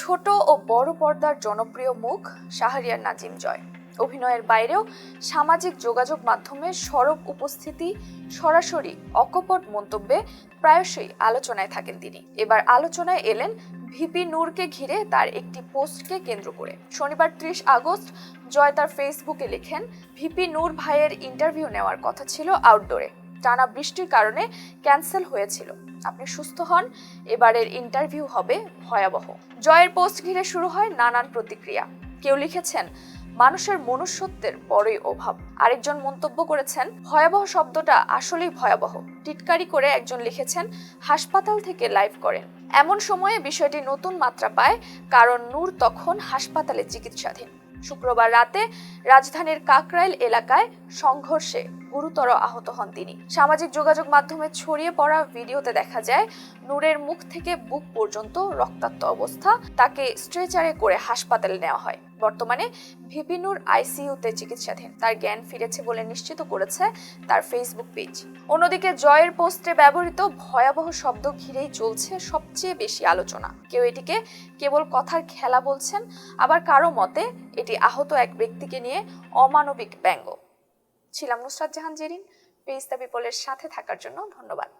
ছোট ও বড় পর্দার জনপ্রিয় মুখ শাহরিয়ার নাজিম জয়। অভিনয়ের বাইরেও সামাজিক যোগাযোগ মাধ্যমে সরব উপস্থিতি, সরাসরি অকপট মন্তব্যে প্রায়শই আলোচনায় থাকেন তিনি। এবার আলোচনায় এলেন ভিপি নূরকে ঘিরে তার একটি পোস্টকে কেন্দ্র করে। শনিবার ত্রিশ আগস্ট জয় তার ফেসবুকে লেখেন, ভিপি নূর ভাইয়ের ইন্টারভিউ নেওয়ার কথা ছিল আউটডোরে। টানা বৃষ্টির কারণে ক্যান্সেল হয়েছিল। আপনি সুস্থ হন, এবারের ইন্টারভিউ হবে ভয়াবহ। জয়ের পোস্ট ঘিরে শুরু হয় নানান প্রতিক্রিয়া। কেউ লিখেছেন, মানুষের মনুষ্যত্বের বড়ই অভাব। আরেকজন মন্তব্য করেছেন, ভয়াবহ শব্দটা আসলেই ভয়াবহ। টিটকারি করে একজন লিখেছেন, হাসপাতাল থেকে লাইভ করেন। এমন সময়ে বিষয়টি নতুন মাত্রা পায়, কারণ নূর তখন হাসপাতালে চিকিৎসাধীন। শুক্রবার রাতে রাজধানীর কাকরাইল এলাকায় সংঘর্ষে গুরুতর আহত হন তিনি। সামাজিক যোগাযোগ মাধ্যমে ছড়িয়ে পড়া ভিডিওতে দেখা যায়, নূরের মুখ থেকে বুক পর্যন্ত রক্তাক্ত অবস্থা। তাকে স্ট্রেচারে করে হাসপাতালে নেওয়া হয়। বর্তমানে ভিপি নূর আইসিইউতে চিকিৎসাধীন। তার জ্ঞান ফিরেছে বলে নিশ্চিত করেছে তার ফেসবুক পেজ। অন্যদিকে জয়ের পোস্টে ব্যবহৃত ভয়াবহ শব্দ ঘিরেই চলছে সবচেয়ে বেশি আলোচনা। কেউ এটিকে কেবল কথার খেলা বলছেন, আবার কারও মতে এটি আহত এক ব্যক্তিকে নিয়ে অমানবিক ব্যঙ্গ। ছিলাম নুসরাত জাহান জেরিন পেজ দ্য পিপলের সাথে থাকার জন্য ধন্যবাদ।